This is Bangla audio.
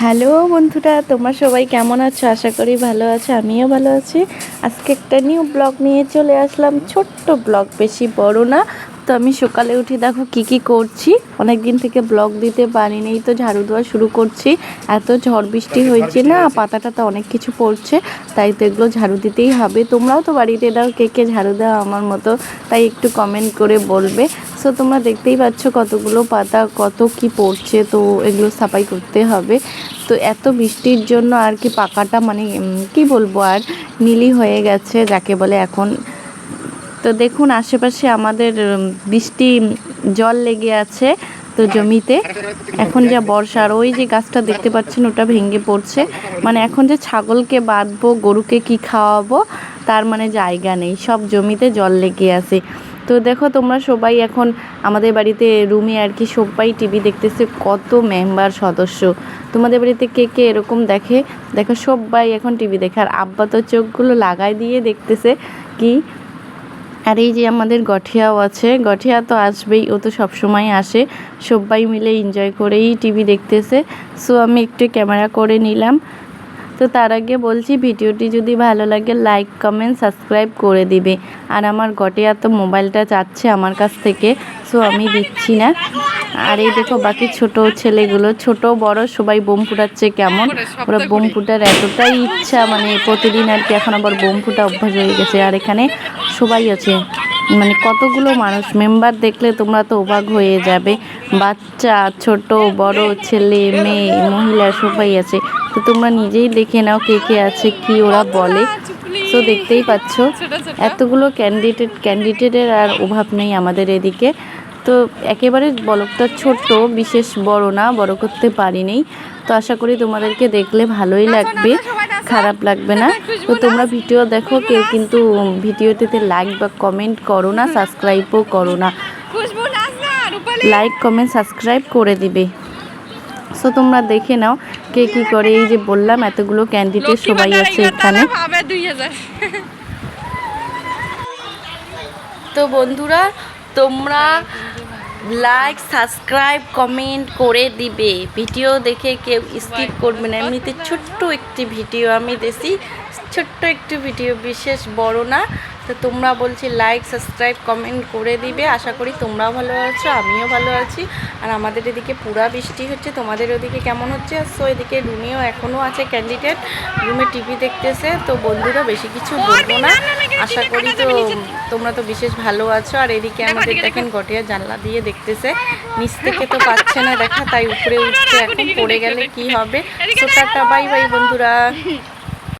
হ্যালো বন্ধুরা তোমরা সবাই কেমন আছো? আশা করি ভালো আছো আমিও ভালো আছি। আজকে একটা নিউ ব্লগ নিয়ে চলে আসলাম। ছোট্ট ব্লগ বেশি বড় না। তো আমি সকালে উঠে দেখো কি কি করছি। অনেক দিন থেকে ব্লগ দিতে পারিনি তো ঝাড়ু দেওয়া শুরু করছি। এত ঝড় বৃষ্টি হয়েছে না পাতাটা তো অনেক কিছু পড়ছে তাই তো এগুলো ঝাড়ু দিতেই হবে। তোমরাও তো বাড়িতে দাও কে কে ঝাড়ু দাও আমার মতো তাই একটু কমেন্ট করে বলবে। সো তোমরা দেখতেই পাচ্ছ কতগুলো পাতা, কত কি পড়ছে, তো এগুলো সাফাই করতে হবে। তো এত বৃষ্টির জন্য আর কি পাকাটা মানে কি বলব আর, নীলি হয়ে গেছে, যাকে বলে এখন। তো দেখুন, আশেপাশে আমাদের বৃষ্টি জল লেগে আছে তো জমিতে। এখন যা বর্ষার ওই যে গাছটা দেখতে পাচ্ছেন, ওটা ভেঙে পড়ছে। মানে এখন যে ছাগলকে বাঁধবো, গরুকে কি খাওয়াবো, তার মানে জায়গা নেই, সব জমিতে জল লেগে আছে। তো দেখো তোমরা সবাই এখন আমাদের বাড়িতে রুমে আর কি সবাই টিভি দেখতেছে, কত মেম্বার সদস্য। তোমাদের বাড়িতে কে কে এরকম দেখে? দেখো সবাই এখন টিভি দেখে, আর আব্বা তো চোখগুলো লাগাই দিয়ে দেখতেছে কি? আর এই যে আমাদের গঠিয়াও আছে, গঠিয়া তো আসবেই, ও তো সবসময় আসে। সবাই মিলে এনজয় করেই টিভি দেখতেছে। সো আমি একটু ক্যামেরা করে নিলাম। তো তার আগে বলছি ভিডিওটি যদি ভালো লাগে লাইক কমেন্ট সাবস্ক্রাইব করে দিবে। আর আমার গটে তো মোবাইলটা চাচ্ছে আমার কাছ থেকে সো আমি দিচ্ছি না। আর এই দেখো বাকি ছোট ছেলেগুলো ছোট বড় সবাই বোম ফুটাচ্ছে কেমন? ওরা বোম ফুটার এতটাই ইচ্ছা মানে প্রতিদিন আর কি এখন আবার বোম ফুটা অভ্যাস হয়ে গেছে। আর এখানে সবাই আছে। মানে কতগুলো মানুষ মেম্বার দেখলে তোমরা তো অবাক হয়ে যাবে। বাচ্চা, ছোট, বড়, ছেলে, মেয়ে, মহিলা সবাই আছে। তো তোমরা নিজেই দেখে নাও কে কে আছে, কি ওরা বলে। তো দেখতেই পাচ্ছ, এতগুলো ক্যান্ডিডেট ক্যান্ডিডেটের আর অভাব নেই আমাদের এদিকে। তো একেবারে বলকটা ছোট্ট বিশেষ বড় না, বড় করতে পারিনি। তো আশা করি তোমাদেরকে দেখলে ভালোই লাগবে। খারাপ লাগবে না। তো তোমরা ভিডিও দেখো কেউ কিন্তু ভিডিওটিতে লাইক বা কমেন্ট করো না সাবস্ক্রাইবও করো না। লাইক কমেন্ট সাবস্ক্রাইব করে দিবে। সো তোমরা দেখে নাও কে কি করে। এই যে বললাম এতগুলো ক্যান্ডিডেট সবাই আছে এখানে। তো বন্ধুরা তোমরা লাইক সাবস্ক্রাইব কমেন্ট করে দিবে। ভিডিও দেখে কেউ স্কিপ করবে না। এমনিতে ছোট্ট একটি ভিডিও আমি দেখি ছোট্ট একটি ভিডিও, বিশেষ বড় না। তো তোমরা বলছি লাইক সাবস্ক্রাইব কমেন্ট করে দিবে। আশা করি তোমরাও ভালো আছো, আমিও ভালো আছি। আর আমাদের এদিকে পুরা বৃষ্টি হচ্ছে। তোমাদের ওদিকে কেমন হচ্ছে? সো এদিকে রুমেও এখনও আছে ক্যান্ডিডেট রুমে টিভি দেখতেছে। তো বন্ধুরা, বেশি কিছু বলব না। আশা করি তো তোমরা তো বিশেষ ভালো আছো আর এদিকে আমাদের দেখেন গটিয়া জানলা দিয়ে দেখতেছে। নিচ থেকে তো পাচ্ছে না দেখা তাই উপরে উঠছে এখন পড়ে গেলে কি হবে? তো টাটা বাই বাই বন্ধুরা।